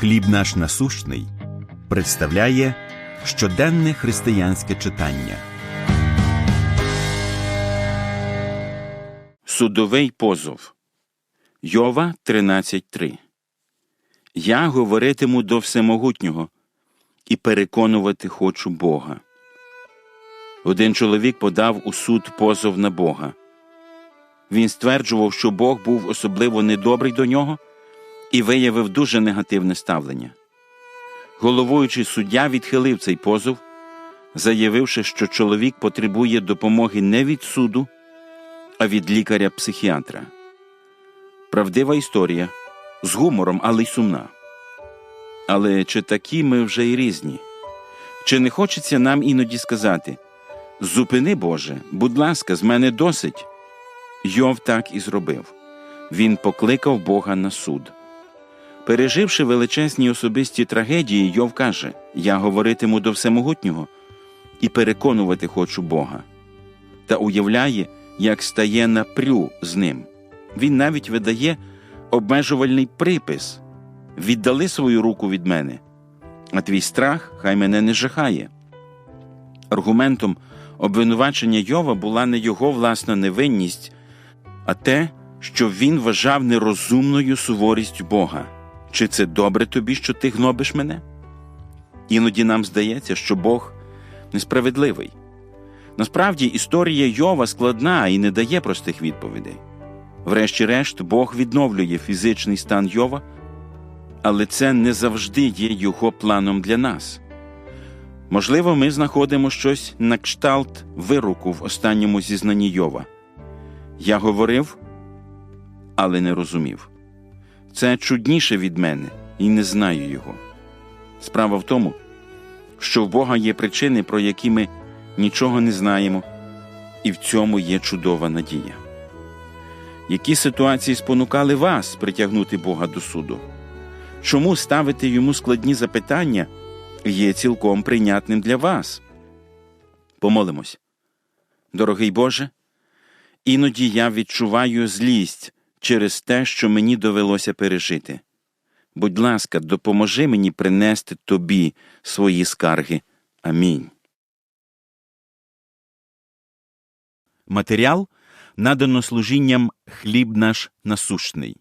Хліб наш насущний представляє щоденне християнське читання. Судовий позов. Йова 13.3 Я говоритиму до Всемогутнього і переконувати хочу Бога. Один чоловік подав у суд позов на Бога. Він стверджував, що Бог був особливо недобрий до нього і виявив дуже негативне ставлення. Головуючий суддя відхилив цей позов, заявивши, що чоловік потребує допомоги не від суду, а від лікаря-психіатра. Правдива історія з гумором, але й сумна. Але чи такі ми вже й різні? Чи не хочеться нам іноді сказати Зупини, Боже, будь ласка, з мене досить. Йов так і зробив. Він покликав Бога на суд. Переживши величезні особисті трагедії, Йов каже: Я говоритиму до Всемогутнього і переконувати хочу Бога. Та уявляє, як стає напрю з ним. Він навіть видає обмежувальний припис віддали свою руку від мене, а твій страх хай мене не жахає. Аргументом обвинувачення Йова була не його власна невинність, а те, що він вважав нерозумною суворістю Бога. Чи це добре тобі, що ти гнобиш мене? Іноді нам здається, що Бог несправедливий. Насправді історія Йова складна і не дає простих відповідей. Врешті-решт, Бог відновлює фізичний стан Йова, але це не завжди є його планом для нас. Можливо, ми знаходимо щось на кшталт вироку в останньому зізнанні Йова. Я говорив, але не розумів. Це чудніше від мене і не знаю його. Справа в тому, що в Бога є причини, про які ми нічого не знаємо, і в цьому є чудова надія. Які ситуації спонукали вас притягнути Бога до суду? Чому ставити йому складні запитання є цілком прийнятним для вас? Помолимось. Дорогий Боже, іноді я відчуваю злість через те, що мені довелося пережити. Будь ласка, допоможи мені принести тобі свої скарги. Амінь. Матеріал надано служінням Хліб наш насущний